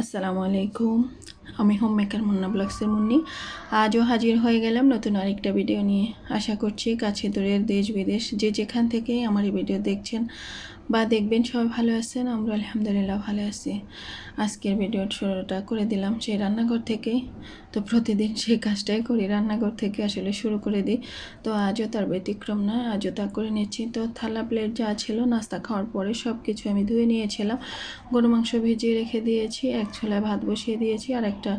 আসসালামু আলাইকুম। আমি হোম মেকার মুন্না ব্লগসের মুন্নি। আজও হাজির হয়ে গেলাম নতুন আরেকটা ভিডিও নিয়ে। আশা করছি কাছে দূরের দেশ বিদেশ যে যেখান থেকে আমার এই ভিডিও দেখছেন বা দেখবেন সবাই ভালো আছেন, আমরা আলহামদুলিল্লাহ ভালো আছি। আজকের ভিডিওর শুরুটা করে দিলাম সেই রান্নাঘর থেকেই। তো প্রতিদিন সেই কাজটাই করি, রান্নাঘর থেকে আসলে শুরু করে দিই। তো আজও তার ব্যতিক্রম না আজও তা করে নিচ্ছি। তো থালা প্লেট যা ছিল, নাস্তা খাওয়ার পরে সব কিছু আমি ধুয়ে নিয়েছিলাম। গরু মাংস ভিজিয়ে রেখে দিয়েছি, এক ছোলায় ভাত বসিয়ে দিয়েছি, আর একটা,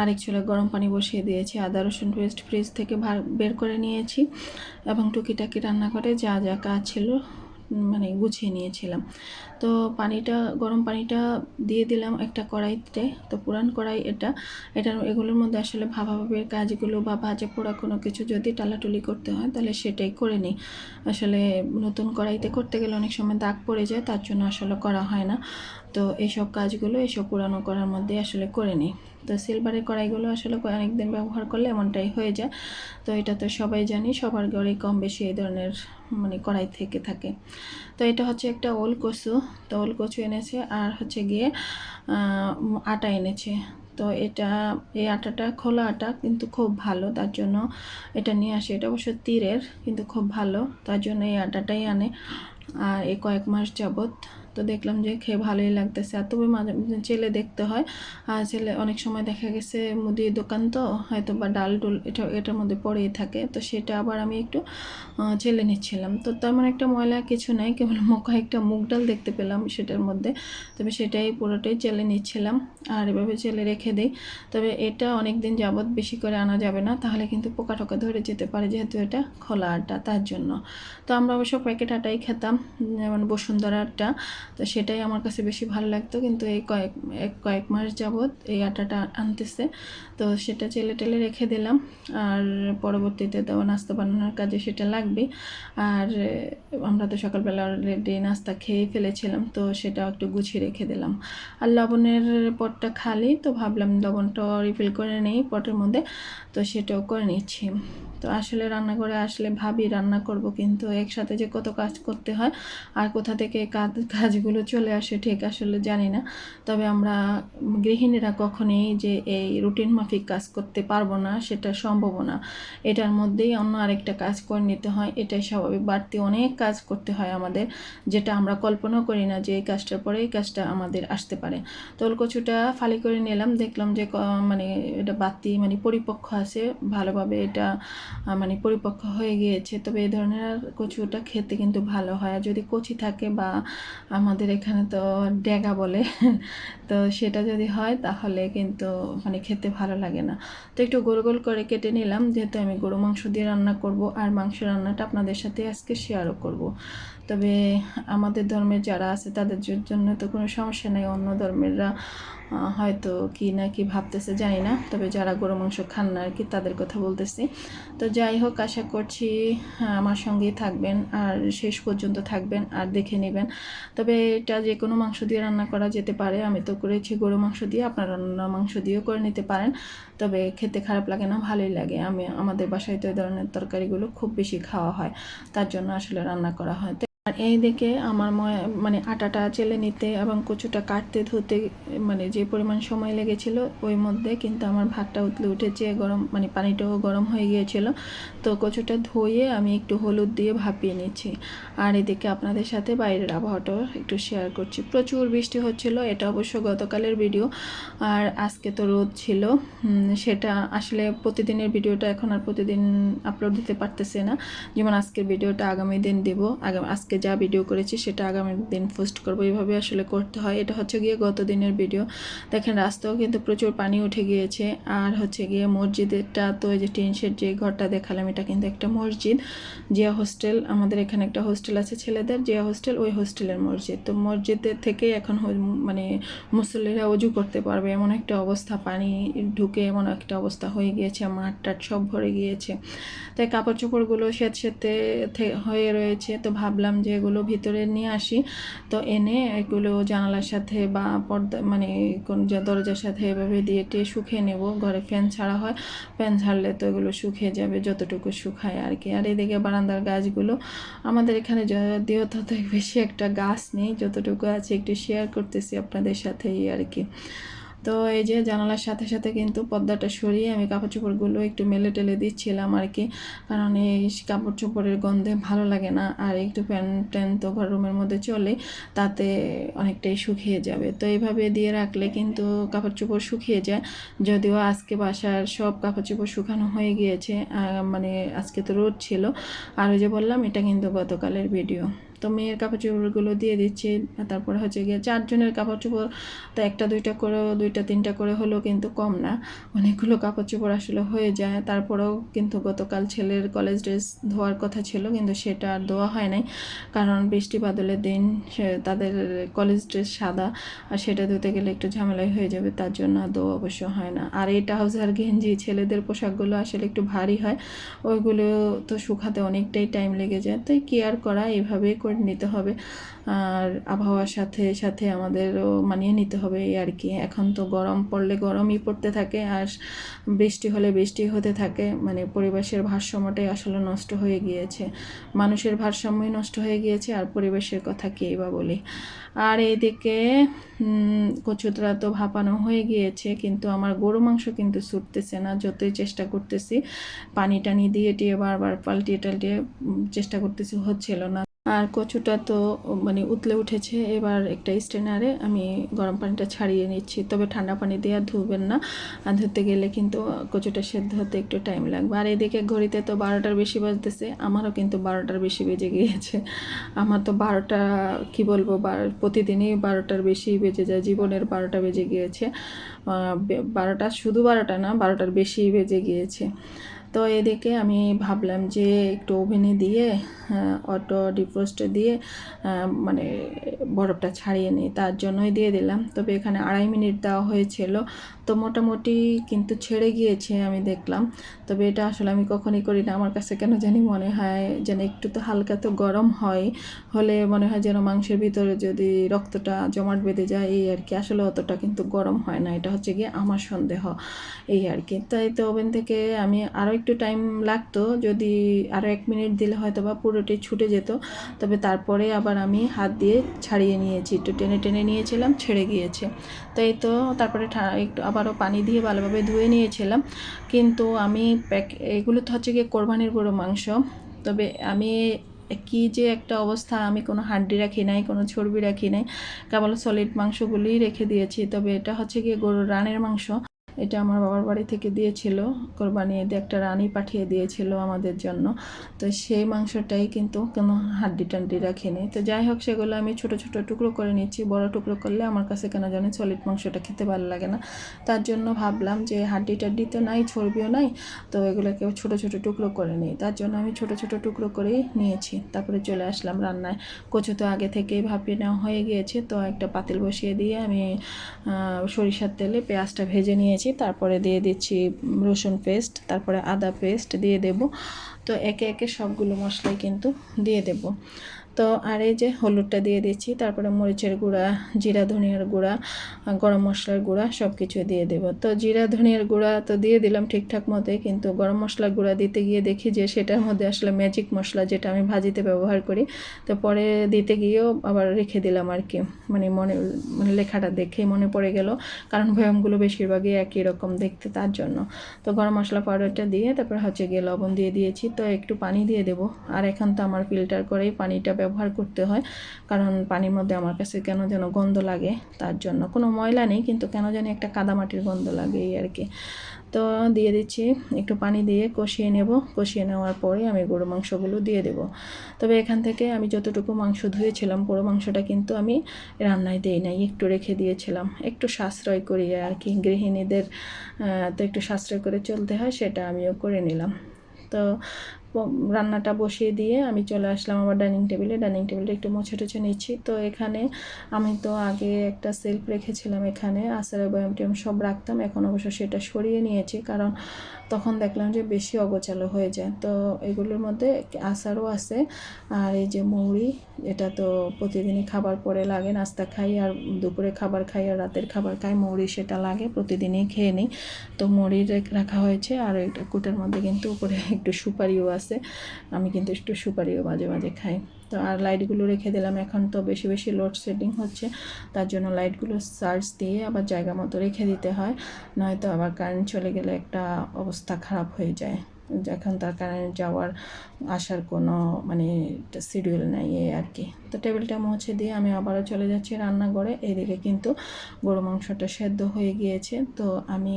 আরেক ছোলায় গরম পানি বসিয়ে দিয়েছি। আদা, রসুন পেস্ট ফ্রিজ থেকে বের করে নিয়েছি। এবং টুকিটাকি রান্না করে যা যা কাজ ছিল মানে গুছিয়ে নিয়েছিলাম। তো পানিটা, গরম পানিটা দিয়ে দিলাম একটা কড়াইতে, তো পুরান কড়াই এটা। এটার এগুলোর মধ্যে আসলে ভাবাভাবের কাজগুলো বা ভাজা পোড়া কোনো কিছু যদি টালাটুলি করতে হয়, তাহলে সেটাই করে নিই। আসলে নতুন কড়াইতে করতে গেলে অনেক সময় দাগ পড়ে যায়, তার জন্য আসলে করা হয় না। তো এইসব কাজগুলো এইসব পুরানো করার মধ্যে আসলে করে নিই। তো সিলভারের কড়াইগুলো আসলে অনেকদিন ব্যবহার করলে এমনটাই হয়ে যায়। তো এটা তো সবাই জানি, সবার ঘরে কম বেশি এই ধরনের মানে কড়াই থেকে থাকে। তো এটা হচ্ছে একটা ওল কচু, তো ওল কচু এনেছে আর হচ্ছে গিয়ে আটা এনেছে। তো এটা, এই আটাটা খোলা আটা কিন্তু খুব ভালো, তার জন্য এটা নিয়ে আসে। এটা অবশ্য তীরের, কিন্তু খুব ভালো, তার জন্য এই আটাটাই আনে। আর এই কয়েক মাস যাবত তো দেখলাম যে খেয়ে ভালোই লাগতেছে। আর মাঝে ছেলে দেখতে হয়। আর ছেলে অনেক সময় দেখা গেছে মুদির দোকান তো হয়তো বা ডাল ডুল এটা, এটার মধ্যে পড়েই থাকে। তো সেটা আবার আমি একটু চেলে নিচ্ছিলাম। তো তেমন একটা ময়লা কিছু নাই, কেবল একটা মুগ ডাল দেখতে পেলাম সেটার মধ্যে। তবে সেটাই পুরোটাই চেলে নিচ্ছিলাম। আর এভাবে চেলে রেখে দিই। তবে এটা অনেক দিন যাবৎ বেশি করে আনা যাবে না, তাহলে কিন্তু পোকা টোকা ধরে যেতে পারে যেহেতু এটা খোলা আটা, তার জন্য। তো আমরা অবশ্য প্যাকেট আটাই খেতাম, যেমন বসুন্ধরা আটা তো সেটাই আমার কাছে বেশি ভালো লাগতো। কিন্তু এই কয়েক কয়েক মাস যাবৎ এই আটাটা আনতেছে। তো সেটা চেলে টেলে রেখে দিলাম। আর পরবর্তীতে তো নাস্তা বানানোর কাজে সেটা লাগবে। আর আমরা তো সকালবেলা অলরেডি নাস্তা খেয়ে ফেলেছিলাম, তো সেটাও একটু গুছিয়ে রেখে দিলাম। আর লবণের পটটা খালি, তো ভাবলাম লবণটা রিফিল করে নেই পটের মধ্যে, তো সেটাও করে নিচ্ছি। তো আসলে রান্না করে আসলে ভাবি রান্না করব, কিন্তু একসাথে যে কত কাজ করতে হয় আর কোথা থেকে কাজ, কাজগুলো চলে আসে ঠিক আসলে জানি না। তবে আমরা গৃহিণীরা কখনই যে এই রুটিন মাফিক কাজ করতে পারব না, সেটা সম্ভব না। এটার মধ্যেই অন্য আরেকটা কাজ করে নিতে হয়, এটাই স্বাভাবিক। বাড়তি অনেক কাজ করতে হয় আমাদের, যেটা আমরা কল্পনাও করি না যে এই কাজটার পরে এই কাজটা আমাদের আসতে পারে। তোল কচুটা ফালি করে নিলাম, দেখলাম যে মানে এটা বাতি মানে পরিপক্ক আছে, ভালোভাবে এটা মানে পরিপক্ক হয়ে গিয়েছে। তবে এই ধরনের কচুটা খেতে কিন্তু ভালো হয়। আর যদি কচি থাকে বা আমাদের এখানে তো ড্যাগা বলে, তো সেটা যদি হয় তাহলে কিন্তু মানে খেতে ভালো লাগে না। তো একটু গোল গোল করে কেটে নিলাম। যেহেতু আমি গরু মাংস দিয়ে রান্না করব, আর মাংস রান্নাটা আপনাদের সাথে আজকে শেয়ারও করব। তবে আমাদের ধর্মের যারা আছে, তাদের জন্য তো কোনো সমস্যা নেই। অন্য ধর্মেররা হয়তো কি না কি ভাবতেছে, জানি না। তবে যারা গরু মাংস খান না আর কি তাদের কথা বলতেছি। তো যাই হোক, আশা করছি আমার সঙ্গেই থাকবেন আর শেষ পর্যন্ত থাকবেন আর দেখে নেবেন। তবে এটা যে কোনো মাংস দিয়ে রান্না করা যেতে পারে। আমি তো করেছি গরু মাংস দিয়ে, আপনারা অন্য মাংস দিয়েও করে নিতে পারেন। তবে খেতে খারাপ লাগে না, ভালোই লাগে। আমি, আমাদের বাসায় তো এই ধরনের তরকারিগুলো খুব বেশি খাওয়া হয়। তার জন্য আসলে রান্না করা হয়। আর এই দিকে আমার মানে আটাটা চেলে নিতে এবং কচুটা কাটতে ধুতে মানে যে পরিমাণ সময় লেগেছিল ওই মধ্যে কিন্তু আমার ভাতটা উতলে উঠেছে, গরম মানে পানিটাও গরম হয়ে গিয়েছিল। তো কচুটা ধুয়ে আমি একটু হলুদ দিয়ে ভাপিয়ে নিচ্ছি। আর এদিকে আপনাদের সাথে বাইরের আবহাওয়াটাও একটু শেয়ার করছি। প্রচুর বৃষ্টি হচ্ছিল, এটা অবশ্য গতকালের ভিডিও আর আজকে তো রোদ ছিল সেটা আসলে প্রতিদিনের ভিডিওটা এখন আর প্রতিদিন আপলোড দিতে পারতেছে না। যেমন আজকের ভিডিওটা আগামী দিন দেবো, আগামী, আজকে আজকে যা ভিডিও করেছি সেটা আগামী দিন পোস্ট করব। এইভাবে আসলে করতে হয়। এটা হচ্ছে গিয়ে গত দিনের ভিডিও দেখেন, রাস্তাও কিন্তু প্রচুর পানি উঠে গিয়েছে। আর হচ্ছে গিয়ে মসজিদেরটা তো এই যে টিন শেড যে ঘরটা দেখালাম, এটা কিন্তু একটা মসজিদ। জিয়া হোস্টেল আমাদের এখানে একটা হোস্টেল আছে ছেলেদের, জিয়া হোস্টেল ওই হোস্টেলের মসজিদ। তো মসজিদের থেকেই এখন মানে মুসল্লিরা অজু করতে পারবে। এমন একটা অবস্থা, পানি ঢুকে এমন একটা অবস্থা হয়ে গিয়েছে, মাঠ টাট সব ভরে গিয়েছে। তাই কাপড় চোপড়গুলো স্বেত সেতে হয়ে রয়েছে। তো ভাবলাম যে এগুলো ভিতরে নিয়ে আসি। তো এনে এগুলো জানালার সাথে বা পর্দা মানে কোন দরজার সাথে এভাবে দিয়ে টিয়ে শুকিয়ে নেব। ঘরে ফ্যান ছাড়া হয়। ফ্যান ছাড়লে তো এগুলো শুকিয়ে যাবে, যতটুকু শুকায় আর কি। আর এদিকে বারান্দার গাছগুলো আমাদের এখানে যদিও তত বেশি একটা গাছ নেই, যতটুকু আছে একটু শেয়ার করতেছি আপনাদের সাথেই আর কি। তো এই যে জানালার সাথে সাথে কিন্তু পর্দাটা সরিয়ে আমি কাপড় চোপড়গুলো একটু মেলে টেলে দিচ্ছিলাম আর কি কারণ এই কাপড় চোপড়ের গন্ধে ভালো লাগে না, আর একটু প্যান ট্যান তো ঘর রুমের মধ্যে চলে, তাতে অনেকটাই শুকিয়ে যাবে। তো এইভাবে দিয়ে রাখলে কিন্তু কাপড় চোপড় শুকিয়ে যায়। যদিও আজকে বাসার সব কাপড় চোপড় শুকানো হয়ে গিয়েছে মানে আজকে তো রোদ ছিল। আর ওই যে বললাম, এটা কিন্তু গতকালের ভিডিও। তো মেয়ের কাপড় চোপড়গুলো দিয়ে দিচ্ছি তারপরে হচ্ছে গিয়ে চারজনের কাপড় চোপড় তো একটা দুইটা করে, দুইটা তিনটা করে হলেও কিন্তু কম না। অনেকগুলো কাপড় চোপড় আসলে হয়ে যায়। তারপরেও কিন্তু গতকাল ছেলের কলেজ ড্রেস ধোয়ার কথা ছিল, কিন্তু সেটা আর ধোয়া হয় নাই। কারণ বৃষ্টি বাদলের দিন তাদের কলেজ ড্রেস সাদা, আর সেটা ধুতে গেলে একটু ঝামেলাই হয়ে যাবে, তার জন্য আর ধোয়া অবশ্য হয় না। আর এই ট্রাউজার, গেঞ্জি ছেলেদের পোশাকগুলো আসলে একটু ভারী হয়। ওইগুলো তো শুকাতে অনেকটাই টাইম লেগে যায়। তাই কেয়ার করা, এইভাবেই করে নিতে হবে। আর আবহাওয়ার সাথে সাথে আমাদেরও মানিয়ে নিতে হবে এই আর কি। এখন তো গরম পড়লে গরমই পড়তে থাকে আর বৃষ্টি হলে বৃষ্টি হতে থাকে। মানে পরিবেশের ভারসাম্যটাই আসলে নষ্ট হয়ে গিয়েছে। মানুষের ভারসাম্যই নষ্ট হয়ে গিয়েছে আর পরিবেশের কথা কেই বা বলি। আর এদিকে কচুতরা তো ভাপানো হয়ে গিয়েছে কিন্তু আমার গরু মাংস কিন্তু ছুটতেছে না, যতই চেষ্টা করতেছি। পানি টানি দিয়ে টিয়ে বারবার পাল্টিয়ে টাল্টিয়ে চেষ্টা করতেছি, হচ্ছিল না। আর কচুটা তো মানে উতলে উঠেছে। এবার একটা স্ট্রেনারে আমি গরম পানিটা ছাড়িয়ে নিচ্ছি। তবে ঠান্ডা পানি দিয়ে ধুবেন না। আর ধুতে গেলে কিন্তু কচুটা সেদ্ধ হতে একটু টাইম লাগবে। আর এদিকে ঘড়িতে তো বারোটার বেশি বাজতেছে। আমারও কিন্তু বারোটার বেশি বেজে গিয়েছে। আমার তো বারোটা, কি বলব, বার- প্রতিদিনই বারোটার বেশি বেজে যায়। জীবনের বারোটা বেজে গিয়েছে। বারোটা শুধু বারোটা না, বারোটার বেশি বেজে গিয়েছে। তো এদিকে আমি ভাবলাম যে একটু ওভেনে দিয়ে অটো ডিফ্রোস্টে দিয়ে মানে বরফটা ছাড়িয়ে নিই। তার জন্যই দিয়ে দিলাম। তবে এখানে আড়াই মিনিট দেওয়া হয়েছিল। তো মোটামুটি কিন্তু ছেড়ে গিয়েছে আমি দেখলাম। তবে এটা আসলে আমি কখনই করি না। আমার কাছে কেন জানি মনে হয় যেন একটু তো হালকা তো গরম হয়। হলে মনে হয় যেন মাংসের ভিতরে যদি রক্তটা জমাট বেঁধে যায়, এই আর কি। আসলে অতটা কিন্তু গরম হয় না। এটা হচ্ছে গিয়ে আমার সন্দেহ। এই আর কি। তাই তো ওভেন থেকে আমি আরও একটু টাইম লাগতো, যদি আরও এক মিনিট দিলে হয়তো বা পুরোটি ছুটে যেত। তবে তারপরে আবার আমি হাত দিয়ে ছাড়িয়ে নিয়েছি, একটু টেনে টেনে নিয়েছিলাম, ছেড়ে গিয়েছে। তাই তো তারপরে একটু আবারও পানি দিয়ে ভালোভাবে ধুয়ে নিয়েছিলাম। কিন্তু আমি প্যাক এগুলো তো হচ্ছে গিয়ে কোরবানির গরু মাংস। তবে আমি কি যে একটা অবস্থা, আমি কোনো হাড্ডি রাখি নাই, কোনো চর্বি রাখি নাই। কেবল সলিড মাংসগুলিই রেখে দিয়েছি। তবে এটা হচ্ছে গিয়ে গরুর রানের মাংস। এটা আমার বাবার বাড়ি থেকে দিয়েছিল, কোরবানি ঈদে একটা রানী পাঠিয়ে দিয়েছিল আমাদের জন্য। তো সেই মাংসটাই কিন্তু কোনো হাড্ডি টাড্ডি রাখিনি। তো যাই হোক, সেগুলো আমি ছোট ছোট টুকরো করে নিচ্ছি। বড় টুকরো করলে আমার কাছে কেন জানি সলিড মাংসটা খেতে ভালো লাগে না। তার জন্য ভাবলাম যে হাড্ডি টাড্ডি তো নাই, চর্বিও নাই, তো এগুলোকে ছোট ছোট টুকরো করে নিই। তার জন্য আমি ছোট ছোট টুকরো করেই নিয়েছি। তারপরে চলে আসলাম রান্নায়। কচু তো আগে থেকেই ভাপিয়ে নেওয়া হয়ে গিয়েছে, তো একটা পাতিল বসিয়ে দিয়ে আমি সরিষার তেলে পেঁয়াজটা ভেজে নিয়েছি। তারপরে দিয়ে দিচ্ছি রসুন পেস্ট, তারপরে আদা পেস্ট দিয়ে দেব। তো একে একে সবগুলো মশলাই কিন্তু দিয়ে দেব। তো আর এই যে হলুদটা দিয়ে দিচ্ছি, তারপরে মরিচের গুঁড়া, জিরা ধনিয়ার গুঁড়া, গরম মশলার গুঁড়া সব কিছু দিয়ে দেব। তো জিরা ধনিয়ার গুঁড়া তো দিয়ে দিলাম ঠিকঠাক মতোই, কিন্তু গরম মশলার গুঁড়া দিতে গিয়ে দেখি যে সেটার মধ্যে আসলে ম্যাজিক মশলা যেটা আমি ভাজিতে ব্যবহার করি, তো পরে দিতে গিয়েও আবার রেখে দিলাম আর কি। মানে মনে মানে লেখাটা দেখে মনে পড়ে গেল, কারণ ভয়ামগুলো বেশিরভাগই একই রকম দেখতে তার জন্য। তো গরম মশলা পাউডারটা দিয়ে তারপর হচ্ছে গিয়ে লবণ দিয়ে দিয়েছি, তো একটু পানি দিয়ে দেবো। আর এখন তো আমার ফিল্টার করেই পানিটা ব্যবহার করতে হয়। কারণ পানির মধ্যে আমার কাছে কেন যেন গন্ধ লাগে, তার জন্য। কোনো ময়লা নেই, কিন্তু কেন জানি একটা কাদামাটির গন্ধ লাগে এই আর কি। তো দিয়ে দিচ্ছি, একটু পানি দিয়ে কষিয়ে নেব। কষিয়ে নেওয়ার পরে আমি গরু মাংসগুলো দিয়ে দেব। তবে এখান থেকে আমি যতটুকু মাংস ধুয়েছিলাম পুরো মাংসটা কিন্তু আমি রান্নায় দিই নাই, একটু রেখে দিয়েছিলাম। একটু সাশ্রয় করি আর কি, গৃহিণীদের তো একটু সাশ্রয় করে চলতে হয়, সেটা আমিও করে নিলাম। তো রান্নাটা বসিয়ে দিয়ে আমি চলে আসলাম আমার ডাইনিং টেবিলে। ডাইনিং টেবিলটা একটু মুছে টুছে নিচ্ছি। তো এখানে আমি তো আগে একটা সেলফ রেখেছিলাম এখানে আচারের বয়াম, টয়াম সব রাখতাম। এখন অবশ্য সেটা সরিয়ে নিয়েছি কারণ তখন দেখলাম যে বেশি অগোছালো হয়ে যায়। তো এগুলোর মধ্যে আচারও আছে আর এই যে মৌরি এটা তো প্রতিদিনই খাবার পরে লাগে, নাস্তা খাই আর দুপুরে খাবার খাই আর রাতের খাবার খাই মৌরি সেটা লাগে, প্রতিদিনই খেয়ে নিই। তো মৌরি রাখা হয়েছে আর একটা কুটার মধ্যে কিন্তু উপরে একটু সুপারিও আছে। আছে আমি কিন্তু একটু সুপারিও মাঝে মাঝে খাই। তো আর লাইটগুলো রেখে দিলাম। এখন তো বেশি বেশি লোড শেডিং হচ্ছে। তার জন্য লাইটগুলো চার্জ দিয়ে আবার জায়গা মতো রেখে দিতে হয়। নয়তো আবার কারেন্ট চলে গেলে একটা অবস্থা খারাপ হয়ে যায়। এখন তার কারেন্ট যাওয়ার আসার কোনো মানে শিডিউল নেই এই আর কি। তো টেবিলটা মুছে দিয়ে আমি আবারও চলে যাচ্ছি রান্নাঘরে। এদিকে কিন্তু গরু মাংসটা সেদ্ধ হয়ে গিয়েছে। তো আমি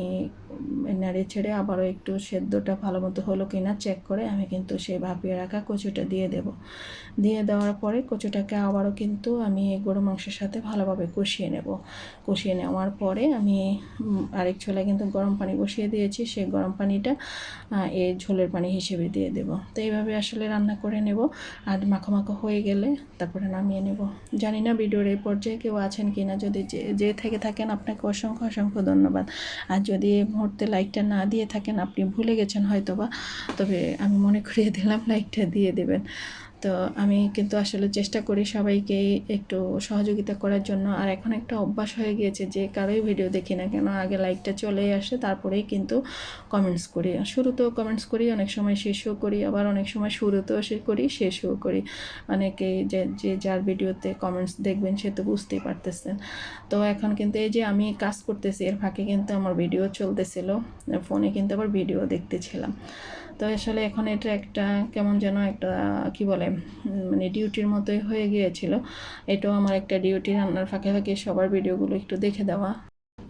নাড়িয়ে ছেড়ে আবারও একটু সেদ্ধটা ভালো মতো হলো কিনা চেক করে আমি কিন্তু সেই ভাপিয়ে রাখা কচুটা দিয়ে দেব। দিয়ে দেওয়ার পরে কচুটাকে আবারও কিন্তু আমি গরু মাংসের সাথে ভালোভাবে কষিয়ে নেব। কষিয়ে নেওয়ার পরে আমি আরেক ছোলা কিন্তু গরম পানি বসিয়ে দিয়েছি, সেই গরম পানিটা এই ঝোলের পানি হিসেবে দিয়ে দেব। তো এইভাবে আসলে রান্না করে নেব। আর মাখো মাখো হয়ে গেলে তারপরে নামিয়ে নেব। জানি না ভিডিওর এই পর্যায়ে কেউ আছেন কি না যদি যে থেকে থাকেন, আপনাকে অসংখ্য অসংখ্য ধন্যবাদ। আর যদি এই মুহূর্তে লাইকটা না দিয়ে থাকেন, আপনি ভুলে গেছেন হয়তোবা। তবে আমি মনে করিয়ে দিলাম লাইকটা দিয়ে দেবেন। তো আমি কিন্তু আসলে চেষ্টা করি সবাইকে একটু সহযোগিতা করার জন্য। আর এখন একটা অভ্যাস হয়ে গিয়েছে যে কারোই ভিডিও দেখি না কেন, আগে লাইকটা চলে আসে, তারপরেই কিন্তু কমেন্টস করি। শুরুতেও কমেন্টস করি, অনেক সময় শেষও করি, আবার অনেক সময় শুরুতেও সে করি, শেষও করি। অনেকেই যে যে যার ভিডিওতে কমেন্টস দেখবেন সে তো বুঝতেই পারতেছেন। তো এখন কিন্তু এই যে আমি কাজ করতেছি, এর ফাঁকে কিন্তু আমার ভিডিও চলতেছিল ফোনে কিন্তু আবার ভিডিও দেখতেছিলাম। তো আসলে এখন এটা একটা কেমন যেন একটা, কি বলে মানে ডিউটির মতোই হয়ে গিয়েছিল। এটাও আমার একটা ডিউটি রান্নার ফাঁকে ফাঁকে সবার ভিডিওগুলো একটু দেখে দেওয়া।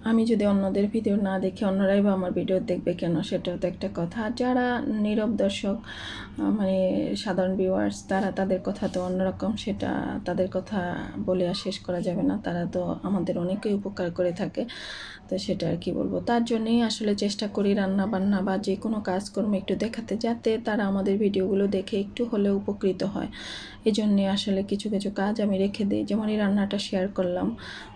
আমি যদি অন্যদের ভিডিও না দেখি অন্যরাই বা আমার ভিডিও দেখবে কেন? সেটাও তো একটা কথা। যারা নীরব দর্শক মানে সাধারণ ভিউয়ার্স তারা তাদের কথা তো অন্যরকম, সেটা তাদের কথা বলে আর শেষ করা যাবে না। তারা তো আমাদের অনেকেই উপকার করে থাকে, তো সেটা আর কি বলব। তার জন্যই আসলে চেষ্টা করি রান্না বান্না বা যে কোনো কাজকর্ম একটু দেখাতে, যাতে তারা আমাদের ভিডিওগুলো দেখে একটু হলেও উপকৃত হয়। এই জন্যে আসলে কিছু কিছু কাজ আমি রেখে দিই। যেমন এই রান্নাটা শেয়ার করলাম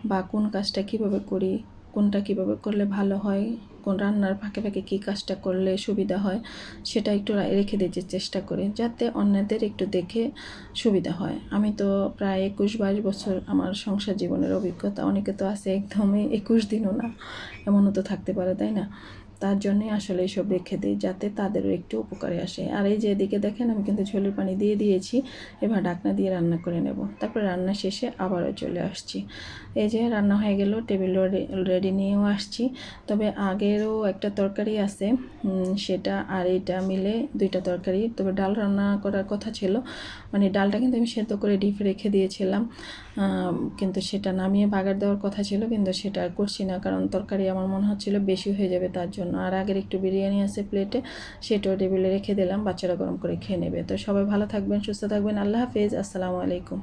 বা কোন কাজটা কীভাবে করি কোনটা কীভাবে করলে ভালো হয়, কোন রান্নার ফাঁকে ফাঁকে কী কাজটা করলে সুবিধা হয়, সেটা একটু রেখে দিতে চেষ্টা করি যাতে অন্যদের একটু দেখে সুবিধা হয়। আমি তো প্রায় একুশ বাইশ বছর আমার সংসার জীবনের অভিজ্ঞতা, অনেকে তো আছে একদমই একুশ দিনও না, এমনও তো থাকতে পারে, তাই না? তার জন্যই আসলে এসব রেখে দিই, যাতে তাদেরও একটু উপকারে আসে। আর এই যে এদিকে দেখেন, আমি কিন্তু ঝোলের পানি দিয়ে দিয়েছি, এবার ঢাকনা দিয়ে রান্না করে নেব। তারপর রান্না শেষে আবারও চলে আসছি। এই যে রান্না হয়ে গেল, টেবিল রেডি নিয়েও আসছি। তবে আগেরও একটা তরকারি আছে সেটা আর এটা মিলে দুইটা তরকারি। তবে ডাল রান্না করার কথা ছিল মানে ডালটা কিন্তু আমি সেদ্ধ করে ডিপে রেখে দিয়েছিলাম। কিন্তু সেটা নামিয়ে বাগার দেওয়ার কথা ছিল, কিন্তু সেটা আর করছি না, কারণ তরকারি আমার মনে হচ্ছিল বেশি হয়ে যাবে তার জন্য। আর আগের একটু বিরিয়ানি আছে প্লেটে সেটাও টেবিলে রেখে দিলাম, বাচ্চারা গরম করে খেয়ে নেবে। তো সবাই ভালো থাকবেন, সুস্থ থাকবেন, আল্লাহ হাফেজ, আসসালামু আলাইকুম।